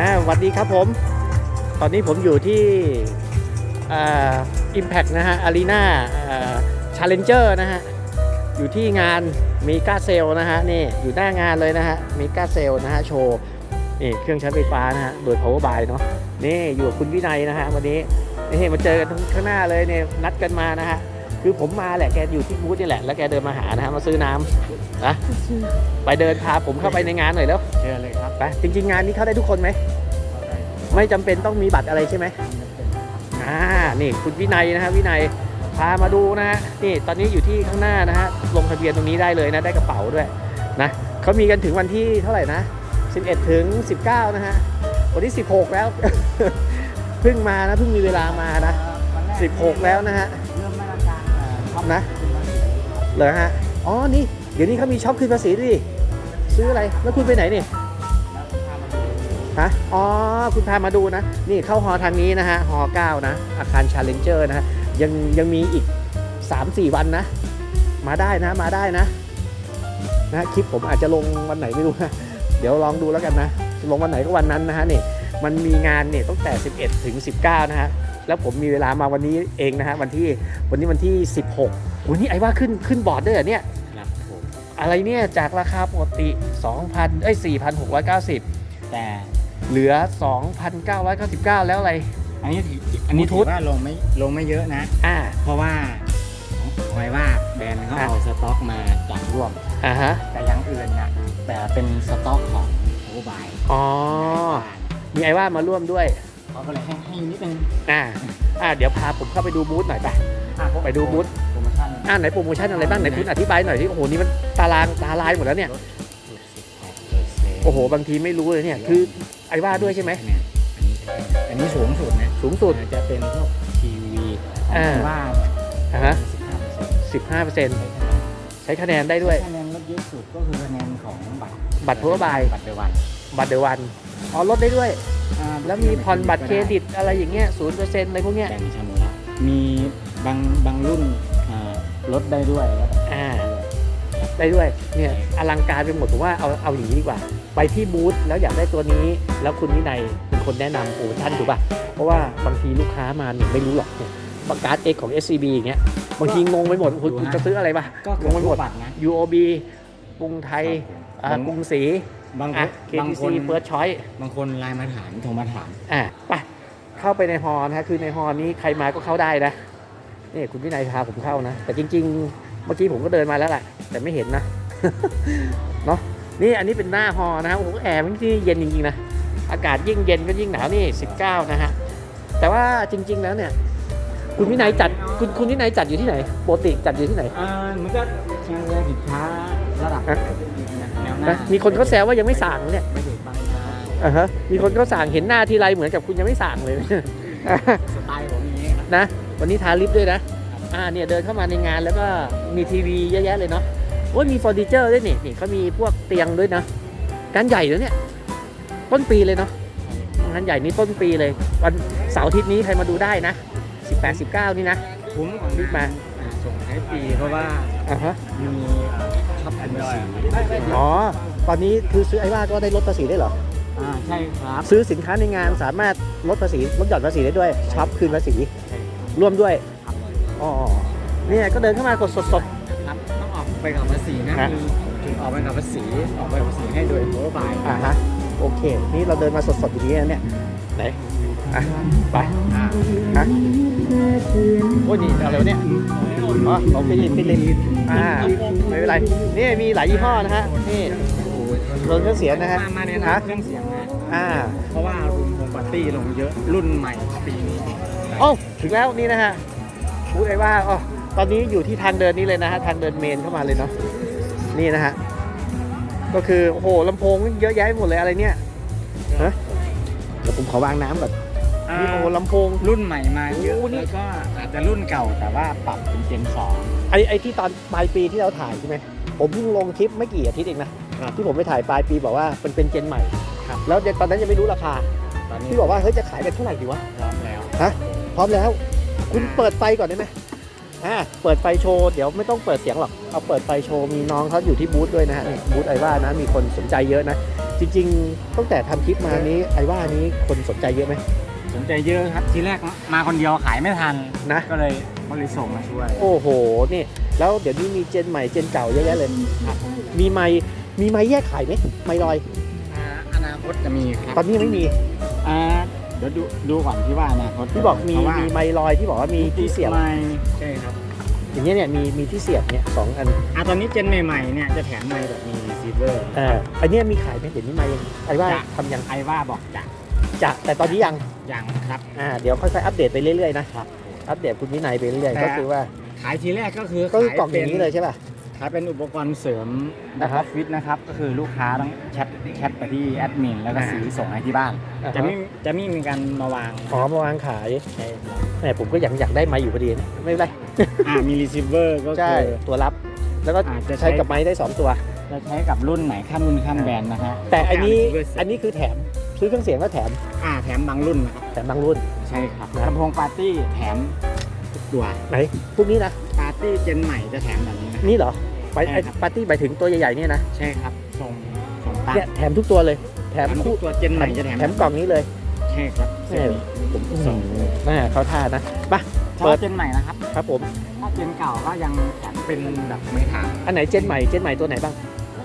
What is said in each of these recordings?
อ่าสวัสดีครับผม ตอนนี้ผมอยู่ที่อ่า Impact นะฮะ Arena อ่า Challenger นะฮะ อยู่ที่งานมีกาเซลนะฮะ นี่อยู่หน้างานเลยนะฮะมีกาเซลนะฮะ โชว์นี่เครื่องใช้ไฟฟ้านะฮะโดย Power by เนาะนี่อยู่กับคุณวินัยนะฮะวันนี้นี่มาเจอกันข้างหน้าเลยเนี่ยนัดกันมานะฮะ คือผมมาแหละแกอยู่ที่บูธนี่แหละแล้วแกเดินมาหานะฮะมาซื้อน้ำนะไปเดินพาผมเข้าไปในงานหน่อยแล้วเชิญเลยครับไปจริง ๆ งานนี้เข้าได้ทุกคนไหมไม่จำเป็นต้องมีบัตรอะไรใช่ไหมอ่านี่คุณวินัยนะฮะวินัยพามาดูนะฮะนี่ตอนนี้อยู่ที่ข้างหน้านะฮะลงทะเบียนตรงนี้ได้เลยนะได้กระเป๋าด้วยนะเขามีกันถึงวันที่เท่าไหร่นะ 11 ถึง 19 นะฮะวันที่ 16 แล้ว เพิ่งมานะเพิ่งมีเวลามานะ 16 แล้วนะฮะ นะเหรอฮะอ๋อนี่เดี๋ยวนี้เขามีช็อปคืนภาษีด้วยดิซื้ออะไรแล้วคุณไปไหนนี่ฮะอ๋อคุณพามาดูนะ นี่เข้าฮอทางนี้นะฮะฮอ9นะ อาคาร Challenger นะฮะยังยังมีอีก 3-4 วันนะ มาได้นะมาได้นะนะคลิปผมอาจจะลงวันไหนไม่รู้นะ เดี๋ยวลองดูแล้วกันนะ ลงวันไหนก็วันนั้นนะฮะนี่ มันมีงานเนี่ยตั้งแต่ 11 ถึง 19 นะฮะ แล้วผมมีเวลามาวันนี้เองนะฮะ วันที่วันนี้วันที่ 16วันนี้ไอ้ว่าขึ้นขึ้นบอร์ดด้วยเหรอเนี่ยครับผมอะไรเนี่ยจากราคาปกติ 2,000เอ้ย4,690 แต่เหลือ 2,999 แล้วอะไร อันนี้ถืออันนี้บลูทูถืธอว่าลงไม่ลงไม่เยอะนะ อ่า เพราะว่าหมายว่าแบรนด์เขาอะเอาสต็อกมาจากร่วมอ่าฮะแต่อยังอื่นนะแต่เป็นสต็อกของโอบายอ๋อ มีไอ้ว่ามาร่วมด้วยเขาก็เลยให้ให้นิดนึงอ่าอ่าเดี๋ยวพาผมเข้าไปดูบูธหน่อยไป อะพวกไปดูบูธ โปรโมชั่นอ่าไหนโปรโมชั่นอะไรบ้างไหนคุณอธิบายหน่อยที่โอ้โหนี่มันตารางตาลายหมดแล้วเนี่ยลด18%โอ้โห บางทีไม่รู้เลยเนี่ย คือไอ้ว่าด้วยใช่ไหม อันนี้สูงสุดนะสูงสุด จะเป็นพวกทีวีอ่า ว่าอ่าฮะสิบห้าเปอร์เซ็นต์15%ใช้คะแนนได้ด้วย คะแนนลดเยอะสุดก็คือคะแนนของบัตรบัตร Power Buy บัตรเดวัน บัตรเดวันอ๋อลดได้ด้วยแล้วมีผ่อนบัตรเครดิตอะไรอย่างเงี้ยศูนย์เปอร์เซ็นต์อะไรพวกเนี้ยแบ่งชำระมีบางบางรุ่นอ่าลดได้ด้วยแล้วอ่า ได้ด้วยเนี่ยอลังการไปหมดผมว่าเอาเอาอย่างนี้ดีกว่า ไปที่บูธแล้วอยากได้ตัวนี้ แล้วคุณวินัยเป็นคนแนะนำโปรโมชั่นถูกป่ะ เพราะว่าบางทีลูกค้ามาเนี่ยไม่รู้หรอกเนี่ยบัตรการ์ด X ของ SCB อย่างเงี้ยบางทีงงไปหมดคุณจะซื้ออะไรป่ะก็งงไปหมด บัตรนะ UOB กรุงไทยอ่าบางกรุงศรี บางอะบาง KTC คน First Choice บางคนไลน์มาถามโทรมาถาม อะไปเข้าไปในฮอนะฮะคือในฮอนี้ใครมาก็เข้าได้นะนี่คุณวินัยพาผมเข้านะ แต่จริง ๆ เมื่อกี้ผมก็เดินมาแล้วแหละแต่ไม่เห็นนะ เนาะนี่อันนี้เป็นหน้าฮอนะฮะโอ้โหแอร์มันที่เย็นจริงๆนะอากาศยิ่งเย็นก็ยิ่งหนาวนี่ 19 นะฮะ แต่ว่าจริง ๆ แล้วเนี่ย คุณวินัยจัดคุณคุณวินัยจัดอยู่ที่ไหนปกติจัดอยู่ที่ไหน อ่ามันก็แชร์แรงสินค้าระดับฮะแนวหนะน้ามีคนเขาแซวว่ายังไม่สั่งเนี่ยไม่ถึงบางนาอ่าฮะมีคนเขาสั่งเห็นหน้าทีไรเหมือนกับคุณยังไม่สั่งเลย สไตล์ผมอย่างนี้ครับนะ วันนี้ทาลิปด้วยนะ อ่าเนี่ยเดินเข้ามาในงานแล้วก็มีทีวีเยอะแยะเลยเนาะโอ้ยมีเฟอร์นิเจอร์ด้วยนี่นี่เขามีพวกเตียงด้วยนะงานใหญ่แล้วเนี่ยต้นปีเลยเนาะงานใหญ่นี้ต้นปีเลย วันเสาร์อาทิตย์นี้ใครมาดูได้นะ 18 19 นี่นะ คุ้มกว่ารีบมาอ่ส่งท้ายปีเพราะว่าอ่าฮะมี ช็อปแอนด์สีอ๋อ ตอนนี้คือซื้อไอ้ว่าก็ได้ลดภาษีได้เหรอ อ่าใช่ครับซื้อสินค้าในงานสามารถลดภาษีลดหย่อนภาษีได้ด้วยช็อปคืนภาษีร่วมด้วยครับอ๋อ เนี่ยก็เดินเข้ามากดสดครับต้องออกไปกับภาษีนะฮะมีถึงออกไปกับภาษีออกไปกับภาษีให้โดยโมบายๆอ่าฮะ โอเค นี่เราเดินมาสดๆอย่างนี้นะเนี่ย ไหน อะ ไป อ่าฮะโอ้ยนี่อะไรวะเนี่ย อ๋อของฟิลิปฟิลิปอ่าไม่เป็นไร นี่มีหลายยี่ห้อนะฮะ นี่รถเครื่องเสียงนะฮะมามาเนี่ยฮะนะเครื่องเสียงนะอ่า เพราะว่ารุ่นวงปาร์ตี้ลงเยอะรุ่นใหม่ปีนี้โอ้าถึงแล้วนี่นะฮะพูดไอ้ว่าอ๋อตอนนี้อยู่ที่ทางเดินนี้เลยนะฮะ ทางเดินเมนเข้ามาเลยเนาะนี่นะฮะ ก็คือ โอ้โหลำโพงเยอะแยะไปหมดเลยอะไรเนี่ยฮะเดี๋ยวผมขอวางน้ำก่อน นี่โอ้โหลำโพง รุ่นใหม่มาเยอะโอ้นี่ แล้วก็อาจจะรุ่นเก่าแต่ว่าปรับเป็นเจนสองไอ้ไอ้ที่ตอนปลายปีที่เราถ่ายใช่ไหมผมเพิ่งลงคลิปไม่กี่อาทิตย์เองนะครับที่ผมไปถ่ายปลายปีบอกว่าเป็นเป็นเจนใหม่ครับแล้วเดี๋ยวตอนนั้นยังไม่รู้ราคาตอนนี้พี่บอกว่าเฮ้ยจะขายกันเท่าไหร่ดีวะ พร้อมแล้วพร้อมแล้ว คุณเปิดไฟก่อนได้ไหมอ่า เปิดไฟโชว์ เดี๋ยวไม่ต้องเปิดเสียงหรอก เอาเปิดไฟโชว์ มีน้องเขาอยู่ที่บูธด้วยนะฮะนี่บูธไอว่านะ มีคนสนใจเยอะนะ จริง ๆ ตั้งแต่ทำคลิปมานี้ ไอ้ว่านี้คนสนใจเยอะไหมส นใจเยอะครับทีแรกมาคนเดียวขายไม่ทันนะ ก็เลยก็เลยส่งมาช่วยโอ้โหนี่แล้วเดี๋ยวนี้มีเจนใหม่เจนเก่าเยอะแยะเลยมีไม้มีไม้แยกขายไหมไม้ลอย อ่าอนาคตจะมีครับตอนนี้ยังไม่มีอ่าเดี๋ยวดูดูก่อนที่ว่าอนาคตที่บอกมีเพราะว่ามีไม้ลอยที่บอกว่ามีที่เสียบไม่ใช่ครับอย่างเงี้ยเนี่ยมีมีที่เสียบเนี่ยสองอันอ่าตอนนี้เจนใหม่ๆเนี่ยจะแถมไมค์แบบมีรีเซิเวอร์ เอ่าอันเนี้ยมีขายไหมเดี๋ยวนี้ไม้ยังไอ้ว่าจะ ทำยังไอว่าบอกจะ จะแต่ตอนนี้ยังยังครับอ่าเดี๋ยวค่อยๆอัปเดตไปเรื่อยๆนะครับ อัปเดตคุณวินัยไปเรื่อยแต่ๆก็คือว่าขายทีแรกก็คือก็คือขายกล่องอย่างนี้เลยใช่ป่ะขายเป็นอุปกรณ์เสริมแบ็อ่าคฮะออฟฟิศนะครับ ก็คือลูกค้าต้องแชทแชทไปที่แอดมินแล้วก็อ่าซื้อส่งให้ที่บ้านอ่าฮะจะไม่จะไม่มีการมาวางอ๋อมาวางขายใช่ครับแหมผมก็อยากอยากได้ไม้อยู่พอดีนะไม่เป็นไรอ่ามีรีเซิเวอร์ก็ใช่คือตัวรับ แล้วก็อาจจะใช้ใช้กับไม้ได้สองตัวจะใช้กับรุ่นไหนข้ามรุ่นข้ามแบรนด์นะฮะแต่อันนี้า receiver อันนี้คือแถม ซื้อเครื่องเสียงก็แถมอ่าแถมบางรุ่นนะครับ แถมบางรุ่น ใช่ครับนะลำโพงปาร์ตี้แถมทุกตัวไหนพวกนี้นะปาร์ตี้เจนใหม่จะแถมแบบนี้นะ นี่เหรอไปใช่ไอ้ครับ ปาร์ตี้ไปถึงตัวใหญ่ๆเนี่ยนะใช่ครับส่งส่งตั้งเนี่ยแถมทุกตัวเลย แถแถมมทุคู่กตัวเจนใหม่จะแถมแถมกล่องนี้เลยใช่ครับเนี่ยผมส่งน่าเขาท่านะมาเปิดเจนใหม่นะครับ ครับผม ถ้าเจนเก่าก็ยังแถมเป็นแบบไม่ถามอันไหนเจนใหม่เจนใหม่ตัวไหนบ้าง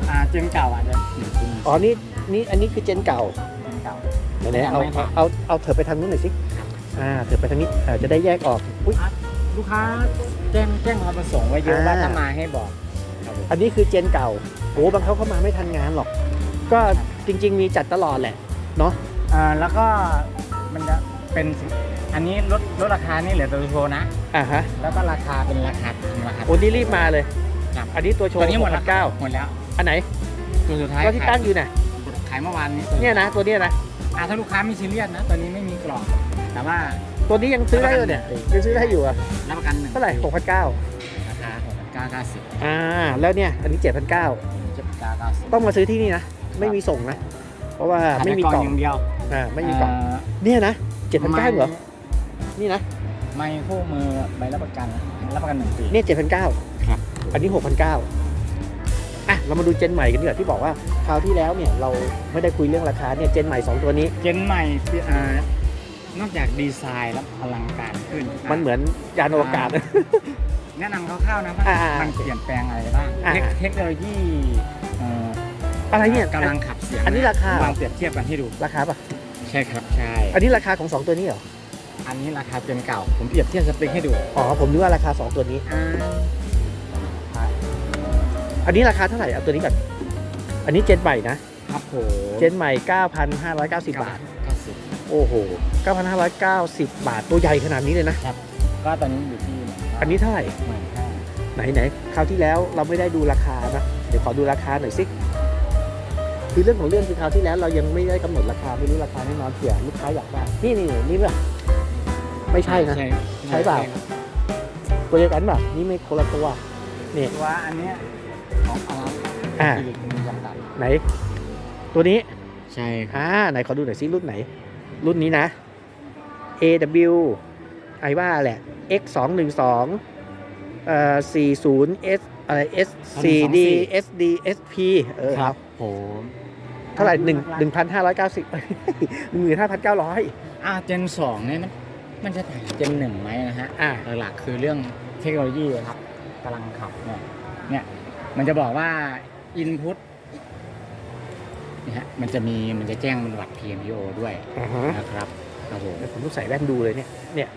อ่าเจนเก่าอาจจะหนึ่งชิ้นอ๋อนี่นี่อันนี้คือเจนเก่าเจนเก่า ไหนๆเอายังไม่เอาเอาเอาเถอะไปทางนู้นหน่อยสิอ่าเถอะไปทางนี้อ่าจะได้แยกออกอุ้ยลูกค้าแจ้งแจ้งความประสงค์ไว้เยอะอ่า ว่าถ้ามาให้บอกครับผมอันนี้คือเจนเก่าโอ้บางเขาเข้ามาไม่ทันงานหรอก ก็จริง ๆ มีจัดตลอดแหละเนาะอ่าแล้วก็มันจะเป็นสิอันนี้ลดลดราคานี่เหลือตัวโชว์นะ อ่าฮะแล้วก็ราคาเป็นราคาราคา โอ้นี่รีบมาเลย ครับ อันนี้ตัวโชว์ตัวนี้หมดแล้วเก้าหมดแล้วอันไหนตัวสุดท้ายก็ที่ตั้งอยู่น่ะขายเมื่อวานนี้เนี่ยนะตัวเนี้ยนะ อ่าถ้าลูกค้าไม่ซีเรียสนะตัวนี้ไม่มีกล่องแต่ว่า ตัวนี้ยังซื้อได้เลยเนี่ยยังซื้อได้อยู่อะรับประกันหนึ่งเท่าไหร่หกพันเก้าราคาหกพันเก้าเก้าสิบอ่าแล้วเนี่ยอันนี้เจ็ดพันเก้าเจ็ดพันเก้าเก้าสิบต้องมาซื้อที่นี่นะไม่มีส่งนะเพราะว่าไม่มีกล่องอย่างเดียวอ่าไม่มีกล่องเนี่ยนะเจ็ดพันเก้าเหรอนี่นะไม่คู่มือใบรับประกันรับประกันหนึ่งปีเนี่ยเจ็ดพันเก้าครับอันนี้หกพันเก้า อะเรามาดูเจนใหม่กันดีกว่าที่บอกว่าคราวที่แล้วเนี่ยเราไม่ได้คุยเรื่องราคาเนี่ยเจนใหม่สองตัวนี้ เจนใหม่ที่อ่านอกจากดีไซน์แล้วอลังการขึ้นมันเหมือนยานอวกาศ แนะนำคร่าวๆนะว่าอ่าๆมันเปลี่ยนแปลงอะไรบ้างอ่า เทคเทคโนโลยีเอ่ออะไรเนี่ย กำลังขับเสียงอันนี้ราคา วางเปรียบเทียบกันให้ดู ราคาป่ะ ใช่ครับใช่อันนี้ราคาของสองตัวนี้เหรอ อันนี้ราคาเจนเก่า ผมเปรียบเทียบสเปคให้ดูอ๋อผมนึกว่าราคาสองตัวนี้ อ่า อันนี้ราคาเท่าไหร่เอาตัวนี้ก่อน อันนี้เจนใหม่นะ ครับผมเจนใหม่ 9,590 บาทเก้าสิบโอ้โห 9,590 บาทตัวใหญ่ขนาดนี้เลยนะก็ตอนนี้อยู่ที่อันนี้เท่าไหร่ หมื่นห้าไหนไหนคราวที่แล้วเราไม่ได้ดูราคานะ เดี๋ยวขอดูราคาหน่อยสิคือเรื่องของเรื่องคือคราวที่แล้วเรายังไม่ได้กำหนดราคาไม่รู้ราคาแน่นอนเผื่อลูกค้าอยากได้นี่นี่นี่ป่ะไม่ใช่นะ ใช่เปล่าครับตัวเดียวกันป่ะนี่ไม่คนละตัวนี่ตัวอันเนี้ย ของอาร์อ่าฟิลิปมีจำกัดไหน ตัวนี้ใช่ครับอ่าไหนขอดูหน่อยซิรุ่นไหน รุ่นนี้นะ AW ไอว่าแหละ X 2 1 2เอ่อ40 S อะไร S CD SD SP เออครับผมเท่าไหร่หนึ่งหนึ่งพันห้าร้อยเก้าสิบหนึ่งหมื่นห้าพันเก้าร้อยอ่าเจนสองเนี่ยมันมันจะต่างเจนหนึ่งไหมนะฮะอ่าหลักๆคือเรื่องเทคโนโลยีครับกำลังขับเนี่ยเนี่ย มันจะบอกว่า Input เนี่ยฮะมันจะมีมันจะแจ้งเป็นวัด PMPO ด้วยอ่าฮะนะครับครับผมผมต้องใส่แว่นดูเลยเนี่ย เนี่ย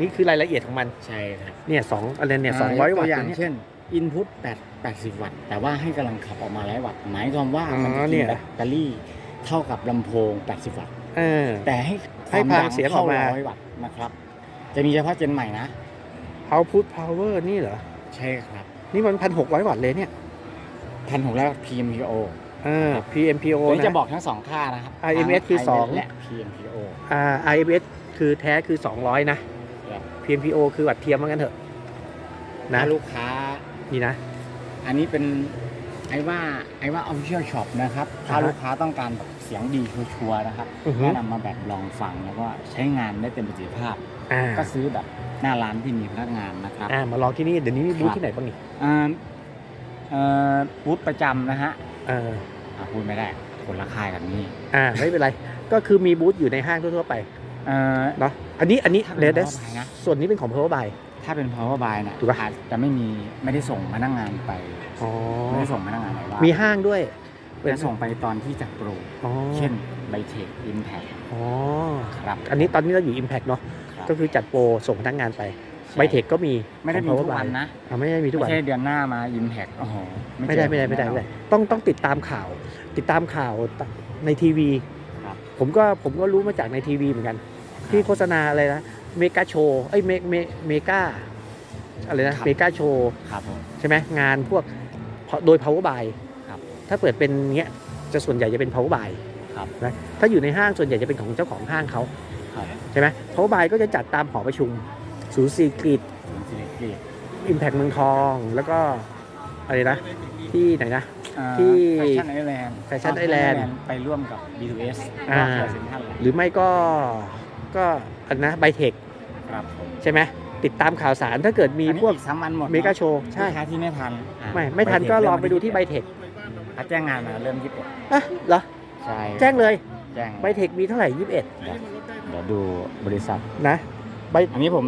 นี่คือรายละเอียดของมัน ใช่ครับเนี่ยสองอะไรเนี่ยสองร้อยกวัตัตต์อย่างเนี่ย เช่น Input 8 80 วัตต์ แต่ว่าให้กำลังขับออกมาร้อยวัตต์หมายความว่าอ๋อมันจะเนี่กินย แบตเตอรี่เท่ากับลำโพง 80 วัตต์ เออ แต่ให้ให้ความพลัดังงเสียงอเท่าอกมา ร้อยวัตต์นะครับ จะมีเฉพาะเจนใหม่นะ output power นี่เหรอ ใช่ครับ นี่มันพันหกร้อยวัตต์เลยเนี่ยพันหกแล้ว PMPO เออ PMPO ตัวนี้นะจะบอกทั้งสองค่านะครับ IMS คือทั้สอง IMS และ PMPO อ่า IMS คือแท้คือ200นะครับ PMPO คือวัตต์เทียมว่างั้นเถอะนะถ้าลูกค้า นี่นะ อันนี้เป็นไอ้ว่าไอ้ว่า official shop นะครับ ถ้าอ่าฮะลูกค้าต้องการแบบเสียงดีชัวร์ๆนะครับอือฮึ แนะนำมาแบบลองฟังแล้วก็ใช้งานได้เต็มประสิทธิภาพ อ่าก็ซื้อแบบ หน้าร้านที่มีพนักงานนะครับ อ่ามาลองที่นี่เดี๋ยวนี้มีบูธครับ ที่ไหนบ้างนี่อ่าเอ่อบูธประจำนะฮะเอออะพูดไม่ได้อคนละค่ายกับนี่อ่าไม่เป็นไร ก็คือมีบูธอยู่ในห้างทั่วๆไปเอ่อ เนาะอันนี้อันนี้ถ้าเลเป็นด Power Buy นะ ส่วนนี้เป็นของ Power Buy ถ้าเป็น power buy เนี่ยถูกปะ อาจจะไม่มีไม่ได้ส่งพนักงานไปอ๋อไม่ได้ส่งพนักงานไหนว่ามีห้างด้วยจะส่งไปตอนที่จัดโปร อ๋อเช่นไบเทคอิมแพคอ๋อครับอันนี้ตอนนี้เราอยู่ Impact เนาะ ครับก็คือจัดโปรส่งพนักงานไปไบเทคก็มีไม่ได้มีของทุก Power วัน Buy นะอ่าไม่ได้มีทุกไม่วันใช่เดือนหน้ามาอิมแพคโอ้โหไม่ได้ไม่ได้ไม่ได้ไม่ได้ต้องต้องติดตามข่าว ติดตามข่าวในทีวีครับผมก็ผมก็รู้มาจากในทีวีเหมือนกัน ที่โฆษณาอะไรนะเมกาโชว์เอ้ยเมเมเมกาอะไรนะเมกาโชว์ครับผมใช่ไหมงานพวกโดย power buy ครับถ้าเปิดเป็นเงี้ยจะส่วนใหญ่จะเป็น power buy ครับนะถ้าอยู่ในห้างส่วนใหญ่จะเป็นของเจ้าของห้างเขาครับ ใช่ไหม power buy ก็จะจัดตามหอประชุมศูนย์ซีกรีดศูนย์สิริกิตอิมแพคเมืองทอง แล้วก็อะไรนะ ที่ไหนนะอ่าที่ แฟชั่นไอแลนด์ Fashion Island ไปร่วมกับ B2S อ่ารอบเซ็นทรัลหรือไม่ก็ก็อันนะไบเทคครับผมใช่ไหมติดตามข่าวสารถ้าเกิดมีอันนี้พวกอีซ้ำวันหมดเมกาโชว์ใช่ ลูกค้าที่ไม่ทันอะไม่ ไม่ทันก็ลองไปดูที่ไบเเทคขาแจ้งงานมาเริ่มยี่สิบอะเหรอ ใช่แจ้งเลย แจ้งไบเทคมีเท่าไหร่ 21เดี๋ยว เดี๋ยวดูบริษัท นะไบอันนี้ผม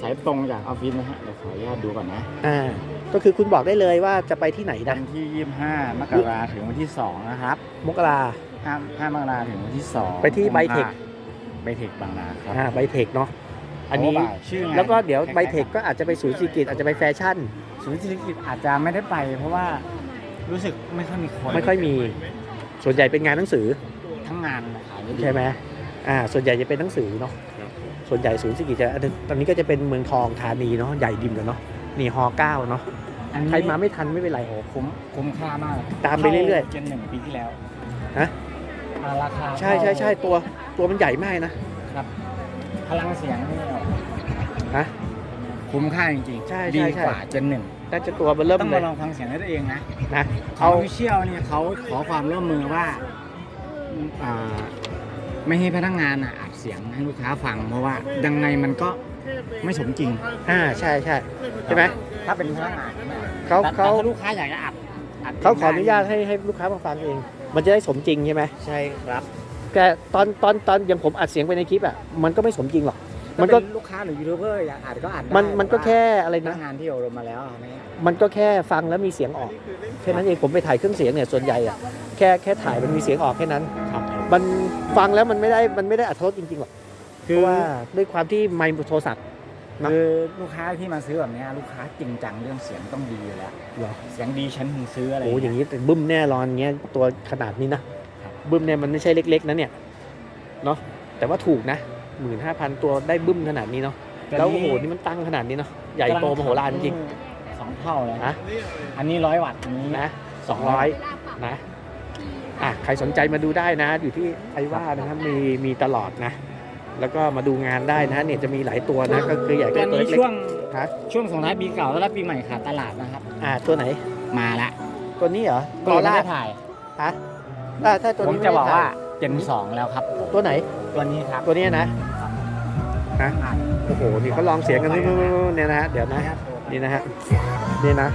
สายตรงจากออฟฟิศนะฮะเดี๋ยวขออนุญาตดูก่อนนะอ่าก็คือคุณบอกได้เลยว่าจะไปที่ไหนวันะนที่ 25 มกราถึงวันที่ 2 นะครับมกรา5 5มกราถึงวันที่ 2 ไปที่ Bytech ไบเทคบางนาครับอ่าไบเทคเนาะอันนี้เพราะว่าชื่องานแล้วก็เดี๋ยวคล้ายๆไบเทคก็อาจจะไปศูนย์ซีกิจอาจจะไปแฟชั่นศูนย์เศรษฐกิจอาจจะไม่ได้ไป เพราะว่ารู้สึกไม่ค่อยมีคนไม่ค่อยมี ส่วนใหญ่เป็นงานหนังสือทั้งงานขายไม่ดีใช่ไหม อ่าส่วนใหญ่จะเป็นหนังสือเนาะครับส่วนใหญ่ศูนย์ซีกิจจะตอนนี้ก็จะเป็นเมืองทองธานีเนาะใหญ่ดิมกันเนาะนี่ฮอเก้าเนาะอันนี้ใครมาไม่ทันไม่เป็นไรโอ้โหคุ้มคุ้มค่ามากตามไปเรื่อยๆๆเจนหนึ่งปีที่แล้วฮะอ่าราคาใช่ใช่ใช่ตัวตัวมันใหญ่มากนะครับพลังเสียงนี่ฮะคุ้มค่าจริงใช่ๆใช่ดีใช่กว่าเจนหนึ่งน่าจะตัวมันเริ่มต้องเลมายลองฟังเสียงให้ตัวเองนะนะเอาเอาวิเชียลเนี่ยเขาขอความร่วมมือว่าอ่า ไม่ให้พนักงานอะอัดเสียงให้ลูกค้าฟัง เพราะว่ายังไงมันก็ไม่สมจริงอ่าใช่ใช่ใช่ไหมถ้าเป็นพนักงานใช่ไหมเขาแต่เขาแต่ถ้าลูกค้าอยากจะอัดอัดเขาขออนุญาตให้ให้ลูกค้ามาฟังเอง มันจะได้สมจริงใช่ไหมใช่ครับ แต่ตอนตอนตอนอย่างผมอัดเสียงไปในคลิปอะมันก็ไม่สมจริงหรอกมัมันนก็ก็ลูกค้าหรือยูทูบเบอร์อยากอัดก็อัดได้มันมันก็แค่อะไรพนันะกงานที่อบรมมาแล้วอะไม่ให้อัดมันก็แค่ฟังแล้วมีเสียงออกแค่นั้นเองผมไปถ่ายเครื่องเสียงเนี่ยส่วนใหญ่อะแค่แค่ถ่ายมันมีเสียงออกแค่นั้นครับ มันฟังแล้วมันไม่ได้มันไม่ได้อัตรสจริงๆหรอกเพคือราะว่าด้วยความที่ไมค์โทรศัพท์ นะ คือลูกค้าที่มาซื้อแบบเนี้ยลูกค้าจริงจังเรื่องเสียงต้องดีอยู่แล้ว เหรอเสียงดีฉันถึงซื้ออะไรโอ้อย่างนี้แต่บึ้มแน่รอนเงี้ยตัวขนาดนี้นะครับ บึ้มเนี่ยมันไม่ใช่เล็กๆนะเนี่ยเนาะแต่ว่าถูกนะหมื่นห้าพันตัวได้บึ้มขนาดนี้เนาะแล้วโอ้โหนี่มันตั้งขนาดนี้เนาะใหญ่โตมโหฬารจริง สองเท่าเลยนะอันนี้ร้อยวัตต์อันนี้นะสองร้อยนะ อะใครสนใจมาดูได้นะ อยู่ที่ไอว่านะครับมีมีตลอดนะ แล้วก็มาดูงานได้นะ เนี่ยจะมีหลายตัวนะ ก็คืออยากตัวได้ตัวนี้เล็กช่วงๆฮะช่วงส่งท้ายปีเก่าแล้วรับปีใหม่ขาดตลาดนะครับ อ่าตัวไหน มาละตัวนี้เหรอก็กอเลยไม่ล่าได้ถ่ายฮะอ่าถ้าตัวผมนี้จะบอกไม่ได้ว่าถ่ยเจนสองแล้วครับผมตัวไหน ตัวนี้ครับตัวเนี้ยนะฮะอ่าโอ้โห นี่เขาลองเสียงกันนี่เนี่ยนะฮะ เดี๋ยวนะ นี่นะฮะ นี่นะ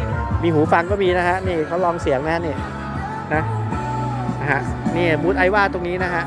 มีหูฟังก็มีนะฮะ นี่เขาลองเสียงนะนี่นะนะ ฮะนี่บูธไอว่าตรงนี้นะฮะ